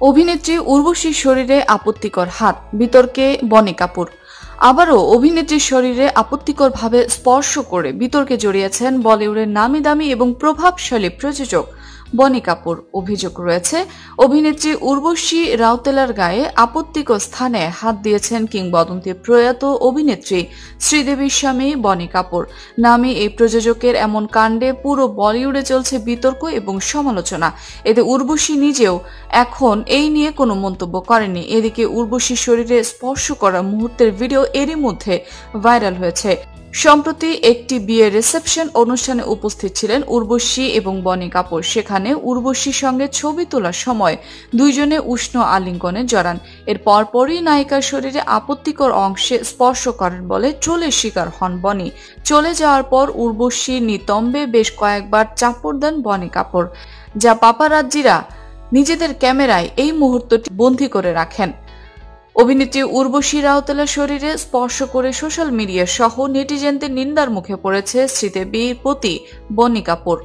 অভিনেত্রী উর্বশীর শরীরে আপত্তিকর হাত, বিতর্কে বনি কাপুর আবারও অভিনেত্রীর শরীরে আপত্তিকরভাবে স্পর্শ করে বিতর্কে জড়িয়েছেন বলিউডের নামি দামি এবং প্রভাবশালী প্রযোজক বনি কাপুর অভিযোগ রয়েছে। অভিনেত্রী উর্বশী রাউতেলার গায়ে আপত্তিকর স্থানে হাত দিয়েছেন কিংবদন্তি প্রয়াত অভিনেত্রী শ্রীদেবীর স্বামী বনি কাপুর। নামে এই প্রযোজকের এমন কাণ্ডে পুরো বলিউডে চলছে বিতর্ক এবং সমালোচনা। এতে উর্বশী নিজেও এখন এই নিয়ে কোনো মন্তব্য করেনি এদিকে উর্বশীর শরীরে স্পর্শ করা মুহূর্তের ভিডিও এরই মধ্যে ভাইরাল হয়েছে। সম্প্রতি একটি বিয়ের রিসেপশন অনুষ্ঠানে উপস্থিত ছিলেন উর্বশী এবং বনি কাপুর। সেখানে উর্বশীর সঙ্গে ছবি তোলার সময় দুইজনে উষ্ণ আলিঙ্গনে জড়ান। এর পরপরই নায়িকার শরীরে আপত্তিকর অংশে স্পর্শ করেন বলে ট্রোলের শিকার হন বনি। চলে যাওয়ার পর উর্বশী নিতম্বে বেশ কয়েকবার চাপড় দেন বনি কাপুর, যা পাপারাজ্জিরা নিজেদের ক্যামেরায় এই মুহূর্তটি বন্দী করে রাখেন। অভিনেত্রী উর্বশী রাউতেলার শরীরে স্পর্শ করে সোশ্যাল মিডিয়া সহ নেটিজেনদের নিন্দার মুখে পড়েছে শ্রীদেবীর প্রতি বনি কাপুর